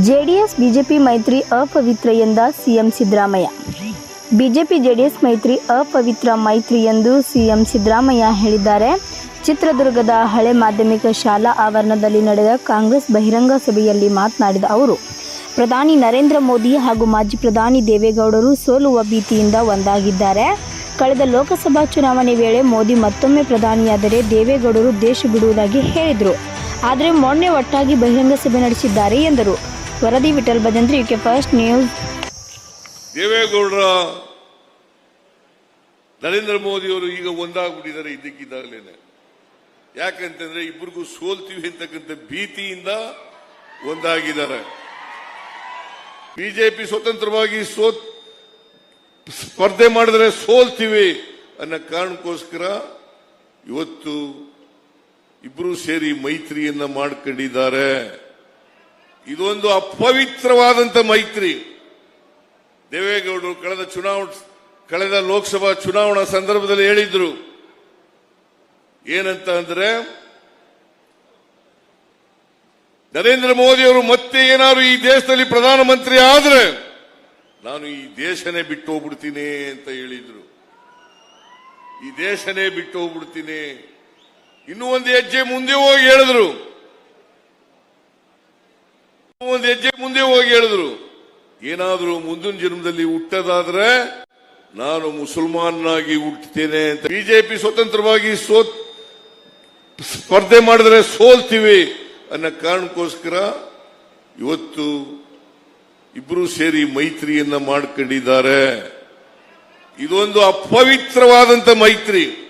JDS BJP ಮೈತ್ರಿ ಅಪವಿತ್ರ ಎಂದ ಸಿಎಂ ಸಿದ್ದರಾಮಯ್ಯ. ಬಿಜೆಪಿ ಜೆಡಿಎಸ್ ಮೈತ್ರಿ ಅಪವಿತ್ರ ಮೈತ್ರಿ ಎಂದು ಸಿಎಂ ಸಿದ್ದರಾಮಯ್ಯ ಹೇಳಿದ್ದಾರೆ. ಚಿತ್ರದುರ್ಗದ ಹಳೆ ಮಾಧ್ಯಮಿಕ ಶಾಲಾ ಆವರಣದಲ್ಲಿ ನಡೆದ ಕಾಂಗ್ರೆಸ್ ಬಹಿರಂಗ ಸಭೆಯಲ್ಲಿ ಮಾತನಾಡಿದ ಅವರು, ಪ್ರಧಾನಿ ನರೇಂದ್ರ ಮೋದಿ ಹಾಗೂ ಮಾಜಿ ಪ್ರಧಾನಿ ದೇವೇಗೌಡರು ಸೋಲುವ ಭೀತಿಯಿಂದ ಒಂದಾಗಿದ್ದಾರೆ. ಕಳೆದ ಲೋಕಸಭಾ ಚುನಾವಣೆ ವೇಳೆ ಮೋದಿ ಮತ್ತೊಮ್ಮೆ ಪ್ರಧಾನಿಯಾದರೆ ದೇವೇಗೌಡರು ದೇಶ ಬಿಡುವುದಾಗಿ ಹೇಳಿದರು. ಆದರೆ ಮೊನ್ನೆ ಒಟ್ಟಾಗಿ ಬಹಿರಂಗ ಸಭೆ ನಡೆಸಿದ್ದಾರೆ ಎಂದರು. ವರದಿ Vithal Bhajantri UK first news. ದೇವೇಗೌಡರ, ನರೇಂದ್ರ ಮೋದಿ ಅವರು ಈಗ ಒಂದಾಗ್ಬಿಟ್ಟಿದ್ದಾರೆ ಇದ್ದಕ್ಕಿದ್ದಾಗಲೇನೆ. ಯಾಕಂತಂದ್ರೆ ಇಬ್ಬರಿಗೂ ಸೋಲ್ತೀವಿ ಅಂತಕ್ಕಂಥ ಭೀತಿಯಿಂದ ಒಂದಾಗಿದ್ದಾರೆ. ಬಿಜೆಪಿ ಸ್ವತಂತ್ರವಾಗಿ ಸೋ ಸ್ಪರ್ಧೆ ಮಾಡಿದ್ರೆ ಸೋಲ್ತೀವಿ ಅನ್ನೋ ಕಾರಣಕ್ಕೋಸ್ಕರ ಇವತ್ತು ಇಬ್ರು ಸೇರಿ ಮೈತ್ರಿಯನ್ನ ಮಾಡ್ಕೊಂಡಿದ್ದಾರೆ. ಇದೊಂದು ಅಪವಿತ್ರವಾದಂತ ಮೈತ್ರಿ. ದೇವೇಗೌಡರು ಕಳೆದ ಚುನಾವಣೆ ಕಳೆದ ಲೋಕಸಭಾ ಚುನಾವಣಾ ಸಂದರ್ಭದಲ್ಲಿ ಹೇಳಿದ್ರು. ಏನಂತ ಅಂದ್ರೆ, ನರೇಂದ್ರ ಮೋದಿ ಅವರು ಮತ್ತೆ ಏನಾದ್ರು ಈ ದೇಶದಲ್ಲಿ ಪ್ರಧಾನಮಂತ್ರಿ ಆದ್ರೆ ನಾನು ಈ ದೇಶನೇ ಬಿಟ್ಟು ಹೋಗ್ಬಿಡ್ತೀನಿ ಅಂತ ಹೇಳಿದ್ರು. ಈ ದೇಶನೇ ಬಿಟ್ಟು ಹೋಗ್ಬಿಡ್ತೀನಿ. ಇನ್ನೂ ಒಂದು ಹೆಜ್ಜೆ ಮುಂದೆ ಹೋಗಿ ಹೇಳಿದ್ರು. ಒಂದು ಹೆಜ್ಜೆ ಮುಂದೆ ಹೋಗಿ ಹೇಳಿದ್ರು. ಏನಾದರೂ ಮುಂದಿನ ಜನ್ಮದಲ್ಲಿ ಹುಟ್ಟದಾದ್ರೆ ನಾನು ಮುಸಲ್ಮಾನಾಗಿ ಹುಟ್ಟುತ್ತೇನೆ ಅಂತ. ಬಿಜೆಪಿ ಸ್ವತಂತ್ರವಾಗಿ ಸೋತ್ ಸ್ಪರ್ಧೆ ಮಾಡಿದ್ರೆ ಸೋಲ್ತೀವಿ ಅನ್ನೋ ಕಾರಣಕ್ಕೋಸ್ಕರ ಇವತ್ತು ಇಬ್ರು ಸೇರಿ ಮೈತ್ರಿಯನ್ನ ಮಾಡ್ಕೊಂಡಿದ್ದಾರೆ. ಇದೊಂದು ಅಪವಿತ್ರವಾದಂತ ಮೈತ್ರಿ.